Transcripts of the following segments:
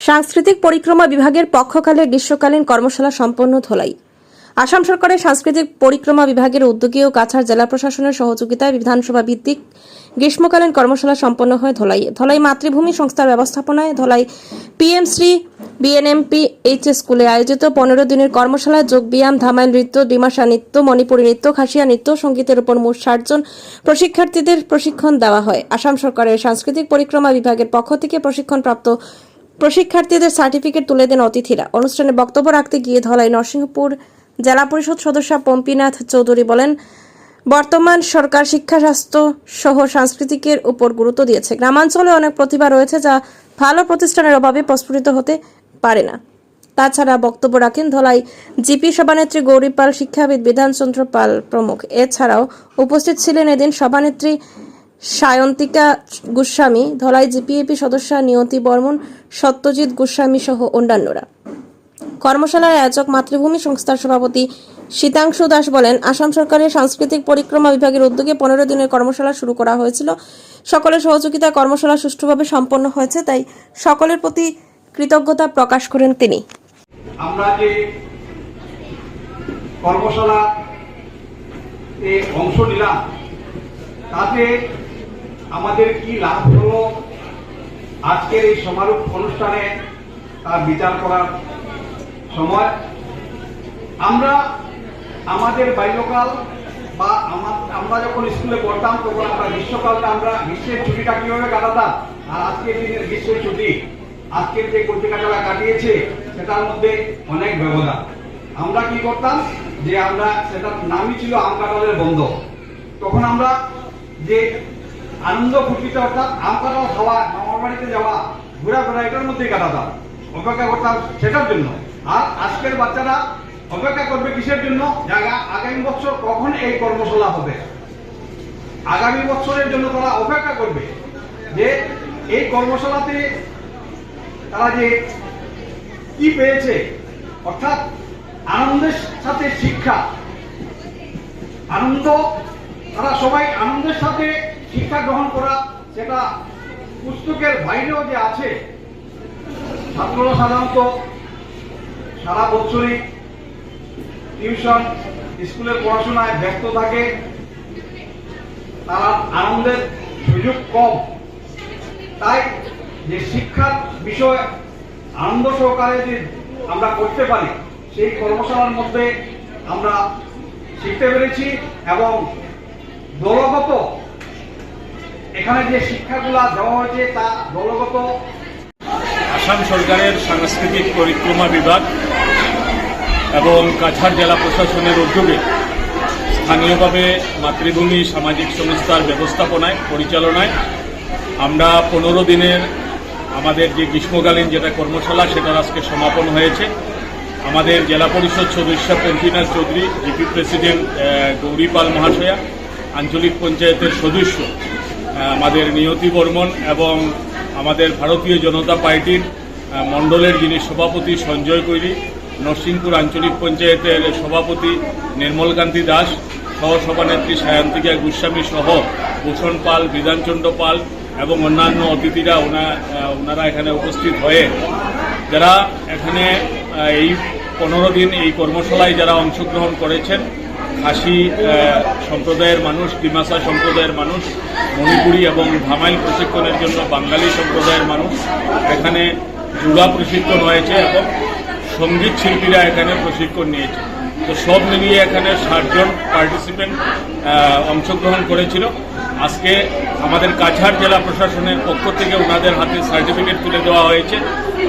সাংস্কৃতিক পরিক্রমা বিভাগের পক্ষকালে গ্রীষ্মকালীন কর্মশালা সম্পন্ন ধলাই। আসাম সরকারের সাংস্কৃতিক পরিক্রমা বিভাগের উদ্যোগী ও কাছাড় জেলা প্রশাসনের সহযোগিতায় বিধানসভা ভিত্তিক গ্রীষ্মকালীন কর্মশালা সম্পন্ন হয় ধলাই। ধলাই মাতৃভূমি সংস্থার ব্যবস্থাপনায় Dhalai PM Shri B N M P H S স্কুলে আয়োজিত পনেরো দিনের কর্মশালায় যোগ ব্যায়াম ধামাইল নৃত্য ডিমাসা নৃত্য, মণিপুরী নৃত্য, খাসিয়া নৃত্য, সঙ্গীতের উপর মোট ষাট জন প্রশিক্ষার্থীদের প্রশিক্ষণ দেওয়া হয়। আসাম সরকারের সাংস্কৃতিক পরিক্রমা বিভাগের পক্ষ থেকে প্রশিক্ষণপ্রাপ্ত প্রশিক্ষার্থীদের সার্টিফিকেট তুলে দেন অতিথিরা। অনুষ্ঠানে বক্তব্য রাখতে গিয়ে ধলাই নরসিংহপুর জেলা পরিষদ সদস্য পম্পীনাথ চৌধুরী বলেন, বর্তমান সরকার শিক্ষা, স্বাস্থ্য সহ সাংস্কৃতিকের উপর গুরুত্ব দিয়েছে। গ্রামাঞ্চলে অনেক প্রতিভা রয়েছে যা ভালো প্রতিষ্ঠানের অভাবে প্রস্ফুটিত হতে পারে না। তাছাড়া বক্তব্য রাখেন ধলাই জিপি সভানেত্রী গৌরী পাল শিক্ষাবিদ বিধানচন্দ্র পাল প্রমুখ। এছাড়াও উপস্থিত ছিলেন এদিন সভানেত্রী সায়ন্তিকা গোস্বামী, ধলাই জিপিএপি সদস্য নিয়তি বর্মন, সত্যজিৎ গোস্বামী সহ অন্যান্যরা। কর্মশালার আয়োজক মাতৃভূমি সংস্থার সভাপতি শীতাংশু দাস বলেন, আসাম সরকারের সাংস্কৃতিক পরিক্রমা বিভাগের উদ্যোগে পনেরো দিনের কর্মশালা শুরু করা হয়েছিল। সকলের সহযোগিতায় কর্মশালা সুষ্ঠুভাবে সম্পন্ন হয়েছে, তাই সকলের প্রতি কৃতজ্ঞতা প্রকাশ করেন তিনি। আমরা যে কর্মশালা অংশ নিলাম, তাতে আমাদের কি লাভ হলো? আজকের এই সমারোহ অনুষ্ঠানে তার বিচার করার সময়। আমরা আমাদের বাল্যকাল বা আমরা যখন স্কুলে পড়তাম, তখন আমরা গ্রীষ্মকালটা আমরা গ্রীষ্মের ছুটিটা কীভাবে কাটাতাম? আর আজকের দিনের গ্রীষ্মের ছুটি, আজকের যে কলকাতারা কাটিয়েছে, সেটার মধ্যে অনেক ব্যবধান। আমরা কি করতাম? যে আমরা সেটার নামই ছিল আম কাঁঠালের বন্ধ। তখন আমরা যে আনন্দ ফুর্তিতে অর্থাৎ আম কাঁঠাল খাওয়া, মামার বাড়িতে যাওয়া, ঘোরাফেরা, এটার মধ্যেই কাটাতাম। অপেক্ষা করতাম সেটার জন্য। আর আজকের বাচ্চারা অপেক্ষা করবে কিসের জন্য? জায়গা আগামী বছর কখন এই কর্মশালা হবে? আগামী বছরের জন্য তারা অপেক্ষা করবে যে এই কর্মশালাতে তারা যে কি পেয়েছে, অর্থাৎ আনন্দের সাথে শিক্ষা, আনন্দ, তারা সবাই আনন্দের সাথে শিক্ষা গ্রহণ করা সেটা পুস্তকের বাইরেও যে আছে ছাত্ররা সাধারণত সারা বছরই টিউশন, স্কুলের পড়াশোনায় ব্যস্ত থাকে। তারা আনন্দের সুযোগ কম। তাই যে শিক্ষার বিষয় আনন্দ সহকারে যে আমরা করতে পারি, সেই কর্মশালার মধ্যে আমরা শিখতে পেরেছি এবং দলগত এখানে যে শিক্ষাগুলা দেওয়া হয়েছে তা দলগত আসাম সরকারের সাংস্কৃতিক পরিক্রমা বিভাগ এবং কাছাড় জেলা প্রশাসনের উদ্যোগে স্থানীয়ভাবে মাতৃভূমি সামাজিক সংস্থার ব্যবস্থাপনায়, পরিচালনায় আমরা পনেরো দিনের আমাদের যে গ্রীষ্মকালীন যেটা কর্মশালা, সেটার আজকে সমাপন হয়েছে। আমাদের জেলা পরিষদ সদস্য পঙ্কিনাথ চৌধুরী, জিপি প্রেসিডেন্ট গৌরী পাল মহাশয়া, আঞ্চলিক পঞ্চায়েতের সদস্য আমাদের নিয়তি বর্মন এবং আমাদের ভারতীয় জনতা পার্টির মণ্ডলের যিনি সভাপতি সঞ্জয় কৈরি, নরসিংপুর আঞ্চলিক পঞ্চায়েতের সভাপতি নির্মলকান্তি দাস সহ সভানেত্রী সায়ন্তিকা গোস্বামী সহ ভূষণ পাল, বিধানচন্দ্র পাল এবং অন্যান্য অতিথিরা ওনা ওনারা এখানে উপস্থিত হয়ে যারা এখানে এই পনেরো দিন এই কর্মশালায় যারা অংশগ্রহণ করেছেন খাসি সম্প্রদায়ের মানুষ ডিমাসা সম্প্রদায়ের মানুষ, মণিপুরী এবং ধামাইল প্রশিক্ষণের জন্য বাঙালি সম্প্রদায়ের মানুষ এখানে যোগা প্রশিক্ষণ হয়েছে এবং সংগীত শিল্পীরা এখানে প্রশিক্ষণ নিয়েছে। তো সব মিলিয়ে এখানে ষাটজন পার্টিসিপেন্ট অংশগ্রহণ করেছিল। আজকে আমাদের কাছাড় জেলা প্রশাসনের পক্ষ থেকে ওনাদের হাতে সার্টিফিকেট তুলে দেওয়া হয়েছে।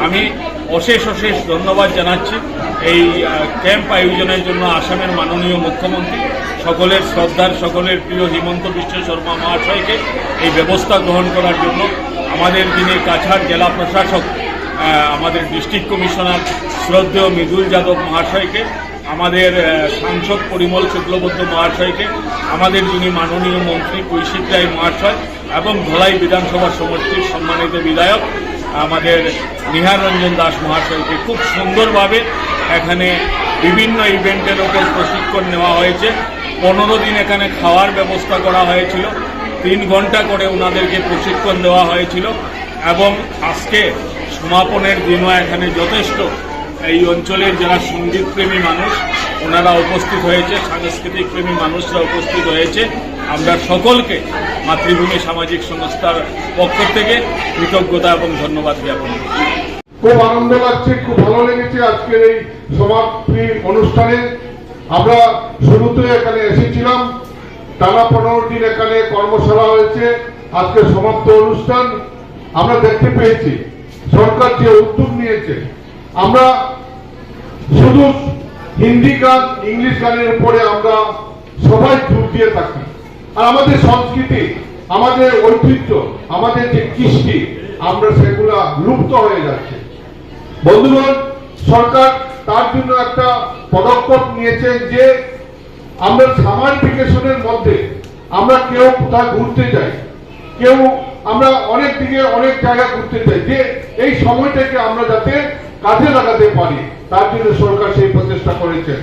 আমি অশেষ অশেষ ধন্যবাদ জানাচ্ছি এই ক্যাম্প আয়োজনের জন্য আসামের মাননীয় মুখ্যমন্ত্রী, সকলের শ্রদ্ধার, সকলের প্রিয় হিমন্ত বিশ্ব শর্মা মহাশয়কে এই ব্যবস্থা গ্রহণ করার জন্য আমাদের যিনি কাছাড় জেলা প্রশাসক আমাদের ডিস্ট্রিক্ট কমিশনার শ্রদ্ধেয় মৃদুল যাদব মহাশয়কে, আমাদের সাংসদ পরিমল শুক্লবদ্ধ মহাশয়কে, আমাদের যিনি মাননীয় মন্ত্রী কৈশিক রায় মহাশয় এবং ধলাই বিধানসভা সমষ্টির সম্মানিত বিধায়ক আমাদের নিহার রঞ্জন দাস মহাশয়কে খুব সুন্দরভাবে এখানে বিভিন্ন ইভেন্টের ওপর প্রশিক্ষণ নেওয়া হয়েছে। পনেরো দিন এখানে খাওয়ার ব্যবস্থা করা হয়েছিল। তিন ঘণ্টা করে ওনাদেরকে প্রশিক্ষণ দেওয়া হয়েছিল এবং আজকে সমাপনের দিনও এখানে যথেষ্ট। এই অঞ্চলের যারা সঙ্গীতপ্রেমী মানুষ, ওনারা উপস্থিত হয়েছে সাংস্কৃতিক প্রেমী মানুষরা উপস্থিত হয়েছে। আমরা সকলকে মাতৃভূমি সামাজিক সংস্থার পক্ষ থেকে কৃতজ্ঞতা এবং ধন্যবাদ জ্ঞাপন খুব আনন্দ লাগছে, খুব ভালো লেগেছে আজকের এই সমাপ্তি অনুষ্ঠানে। আমরা শুরুতে এখানে এসেছিলাম, টানা পনেরো দিন এখানে কর্মশালা হয়েছে, আজকে সমাপ্ত অনুষ্ঠান। আমরা দেখতে পেয়েছি, সরকার যে উদ্যোগ নিয়েছে। আমরা শুধু হিন্দি গান, ইংলিশ গানের উপরে আমরা সবাই জোর দিয়ে থাকি। আর আমাদের সংস্কৃতি, আমাদের ঐতিহ্য, আমাদের যে কৃষ্টি, আমরা সেগুলা লুপ্ত হয়ে যাচ্ছে। বন্ধুগণ, সরকার তার জন্য একটা পদক্ষেপ নিয়েছেন যে, আমরা সামার ভেকেশনের মধ্যে আমরা কেউ কোথায় ঘুরতে যাই কেউ আমরা অনেক দিকে, অনেক জায়গা ঘুরতে যাই যে এই সময়টাকে আমরা যাতে কাজে লাগাতে পারি, তার জন্য সরকার সেই প্রচেষ্টা করেছেন।